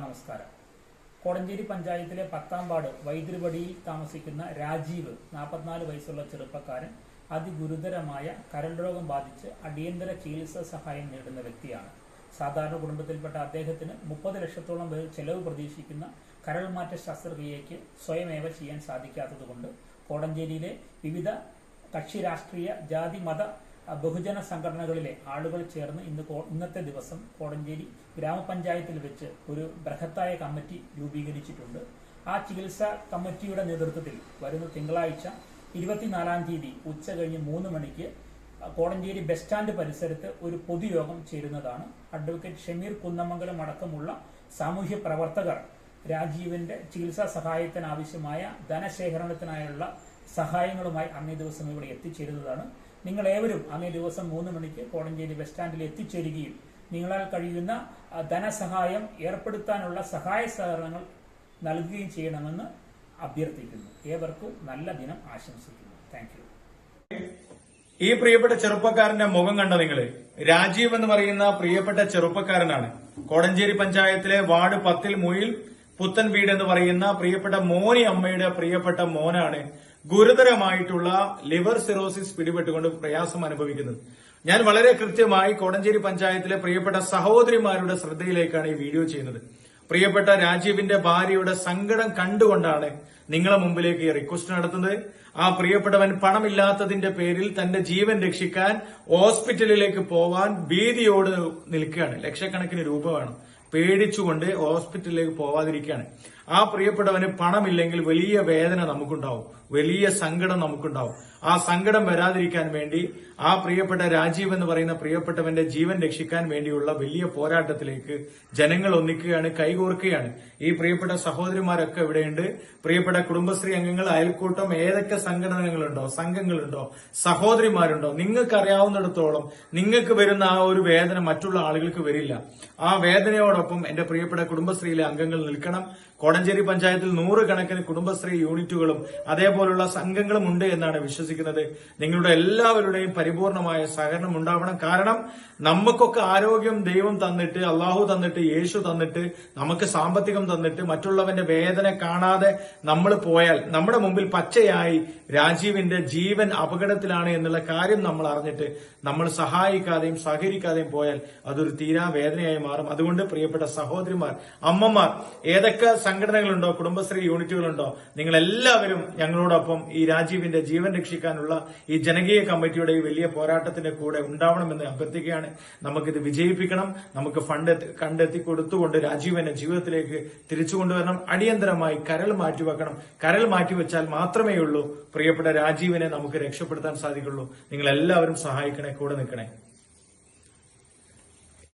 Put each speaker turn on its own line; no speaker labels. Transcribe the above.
നമസ്കാരം. കോടഞ്ചേരി പഞ്ചായത്തിലെ പത്താം വാർഡ് വൈദ്യുതിപടിയിൽ താമസിക്കുന്ന രാജീവ് നാൽപ്പത്തിനാല് വയസ്സുള്ള ചെറുപ്പക്കാരൻ അതിഗുരുതരമായ കരൾ രോഗം ബാധിച്ച് അടിയന്തര ചികിത്സാ സഹായം നേടുന്ന വ്യക്തിയാണ്. സാധാരണ കുടുംബത്തിൽപ്പെട്ട അദ്ദേഹത്തിന് മുപ്പത് ലക്ഷത്തോളം പേർ ചെലവ് പ്രതീക്ഷിക്കുന്ന കരൾ മാറ്റ ശസ്ത്രക്രിയയ്ക്ക് സ്വയമേവ ചെയ്യാൻ സാധിക്കാത്തതുകൊണ്ട് കോടഞ്ചേരിയിലെ വിവിധ കക്ഷി രാഷ്ട്രീയ ജാതി മത ബഹുജന സംഘടനകളിലെ ആളുകൾ ചേർന്ന് ഇന്ന് ഇന്നത്തെ ദിവസം കോടഞ്ചേരി ഗ്രാമപഞ്ചായത്തിൽ വെച്ച് ഒരു ബൃഹത്തായ കമ്മിറ്റി രൂപീകരിച്ചിട്ടുണ്ട്. ആ ചികിത്സാ കമ്മിറ്റിയുടെ നേതൃത്വത്തിൽ വരുന്ന തിങ്കളാഴ്ച ഇരുപത്തിനാലാം തീയതി ഉച്ച കഴിഞ്ഞ് മൂന്ന് മണിക്ക് കോടഞ്ചേരി ബസ് സ്റ്റാൻഡ് പരിസരത്ത് ഒരു പൊതുയോഗം ചേരുന്നതാണ്. അഡ്വക്കേറ്റ് ഷമീർ കുന്നമംഗലം അടക്കമുള്ള സാമൂഹ്യ പ്രവർത്തകർ രാജീവിന്റെ ചികിത്സാ സഹായത്തിനാവശ്യമായ ധനശേഖരണത്തിനായുള്ള സഹായങ്ങളുമായി അന്നേ ദിവസം ഇവിടെ എത്തിച്ചേരുന്നതാണ്. നിങ്ങൾ ഏവരും അന്നേ ദിവസം മൂന്ന് മണിക്ക് കോടഞ്ചേരി ബസ് സ്റ്റാൻഡിൽ എത്തിച്ചേരുകയും നിങ്ങളാൽ കഴിയുന്ന ധനസഹായം ഏർപ്പെടുത്താനുള്ള സഹായ സഹകരണങ്ങൾ നൽകുകയും ചെയ്യണമെന്ന് അഭ്യർത്ഥിക്കുന്നു. ഏവർക്കും നല്ല ദിനം ആശംസിക്കുന്നു. താങ്ക്
ഈ പ്രിയപ്പെട്ട ചെറുപ്പക്കാരന്റെ മുഖം കണ്ട നിങ്ങൾ? രാജീവ് എന്ന് പറയുന്ന പ്രിയപ്പെട്ട ചെറുപ്പക്കാരനാണ്. കോടഞ്ചേരി പഞ്ചായത്തിലെ വാർഡ് പത്തിൽ മുയിൽ പുത്തൻ വീട് എന്ന് പറയുന്ന പ്രിയപ്പെട്ട മോനി അമ്മയുടെ പ്രിയപ്പെട്ട മോനാണ് ഗുരുതരമായിട്ടുള്ള ലിവർ സിറോസിസ് പിടിപെട്ടുകൊണ്ട് പ്രയാസം അനുഭവിക്കുന്നത്. ഞാൻ വളരെ കൃത്യമായി കോടഞ്ചേരി പഞ്ചായത്തിലെ പ്രിയപ്പെട്ട സഹോദരിമാരുടെ ശ്രദ്ധയിലേക്കാണ് ഈ വീഡിയോ ചെയ്യുന്നത്. പ്രിയപ്പെട്ട രാജീവിന്റെ ഭാര്യയുടെ സങ്കടം കണ്ടുകൊണ്ടാണ് നിങ്ങളെ മുമ്പിലേക്ക് റിക്വസ്റ്റ് നടത്തുന്നത്. ആ പ്രിയപ്പെട്ടവൻ പണമില്ലാത്തതിന്റെ പേരിൽ തന്റെ ജീവൻ രക്ഷിക്കാൻ ഹോസ്പിറ്റലിലേക്ക് പോവാൻ ഭീതിയോട് നിൽക്കുകയാണ്. ലക്ഷക്കണക്കിന് രൂപ വേണം. പേടിച്ചുകൊണ്ട് ഹോസ്പിറ്റലിലേക്ക് പോവാതിരിക്കുകയാണ്. ആ പ്രിയപ്പെട്ടവന് പണമില്ലെങ്കിൽ വലിയ വേദന നമുക്കുണ്ടാവും. വലിയ സങ്കടം നമുക്കുണ്ടാവും. ആ സങ്കടം വരാതിരിക്കാൻ വേണ്ടി ആ പ്രിയപ്പെട്ട രാജീവ് എന്ന് പറയുന്ന പ്രിയപ്പെട്ടവന്റെ ജീവൻ രക്ഷിക്കാൻ വേണ്ടിയുള്ള വലിയ പോരാട്ടത്തിലേക്ക് ജനങ്ങൾ ഒന്നിക്കുകയാണ് കൈകോർക്കുകയാണ്. ഈ പ്രിയപ്പെട്ട സഹോദരിമാരൊക്കെ ഇവിടെയുണ്ട്. പ്രിയപ്പെട്ട കുടുംബശ്രീ അംഗങ്ങൾ അയൽക്കൂട്ടം ഏതൊക്കെ സംഘടനകളുണ്ടോ സംഘങ്ങളുണ്ടോ സഹോദരിമാരുണ്ടോ നിങ്ങൾക്ക് അറിയാവുന്നിടത്തോളം നിങ്ങൾക്ക് വരുന്ന ആ ഒരു വേദന മറ്റുള്ള ആളുകൾക്ക് വരില്ല. ആ വേദനയോടൊപ്പം എന്റെ പ്രിയപ്പെട്ട കുടുംബശ്രീയിലെ അംഗങ്ങൾ നിൽക്കണം. കോടഞ്ചേരി പഞ്ചായത്തിൽ നൂറുകണക്കിന് കുടുംബശ്രീ യൂണിറ്റുകളും അതേപോലുള്ള സംഘങ്ങളും ഉണ്ട് എന്നാണ് വിശ്വസിക്കുന്നത്. നിങ്ങളുടെ എല്ലാവരുടെയും പരിപൂർണമായ സഹകരണം ഉണ്ടാവണം. കാരണം നമുക്കൊക്കെ ആരോഗ്യം ദൈവം തന്നിട്ട് അള്ളാഹു തന്നിട്ട് യേശു തന്നിട്ട് നമുക്ക് സാമ്പത്തികം തന്നിട്ട് മറ്റുള്ളവന്റെ വേദന കാണാതെ നമ്മൾ പോയാൽ നമ്മുടെ മുമ്പിൽ പച്ചയായി രാജീവിന്റെ ജീവൻ അപകടത്തിലാണ് എന്നുള്ള കാര്യം നമ്മൾ അറിഞ്ഞിട്ട് നമ്മൾ സഹായിക്കാതെയും സഹകരിക്കാതെയും പോയാൽ അതൊരു തീരാ വേദനയായി മാറും. അതുകൊണ്ട് പ്രിയപ്പെട്ട സഹോദരിമാർ അമ്മമാർ ഏതൊക്കെ സംഘടനകളുണ്ടോ? കുടുംബശ്രീ യൂണിറ്റുകളുണ്ടോ? നിങ്ങൾ എല്ലാവരും ഞങ്ങളോടൊപ്പം ഈ രാജീവിന്റെ ജീവൻ രക്ഷിക്കാനുള്ള ഈ ജനകീയ കമ്മിറ്റിയുടെ ഈ വലിയ പോരാട്ടത്തിന്റെ കൂടെ ഉണ്ടാവണമെന്ന് അഭ്യർത്ഥിക്കുകയാണ്. നമുക്കിത് വിജയിപ്പിക്കണം. നമുക്ക് ഫണ്ട് കണ്ടെത്തി കൊടുത്തുകൊണ്ട് രാജീവനെ ജീവിതത്തിലേക്ക് തിരിച്ചു കൊണ്ടുവരണം. അടിയന്തരമായി കരൾ മാറ്റിവെക്കണം കരൾ മാറ്റിവെച്ചാൽ മാത്രമേ ഉള്ളൂ. പ്രിയപ്പെട്ട രാജീവിനെ നമുക്ക് രക്ഷപ്പെടുത്താൻ സാധിക്കുള്ളൂ. നിങ്ങൾ എല്ലാവരും സഹായിക്കണേ കൂടെ നിൽക്കണേ.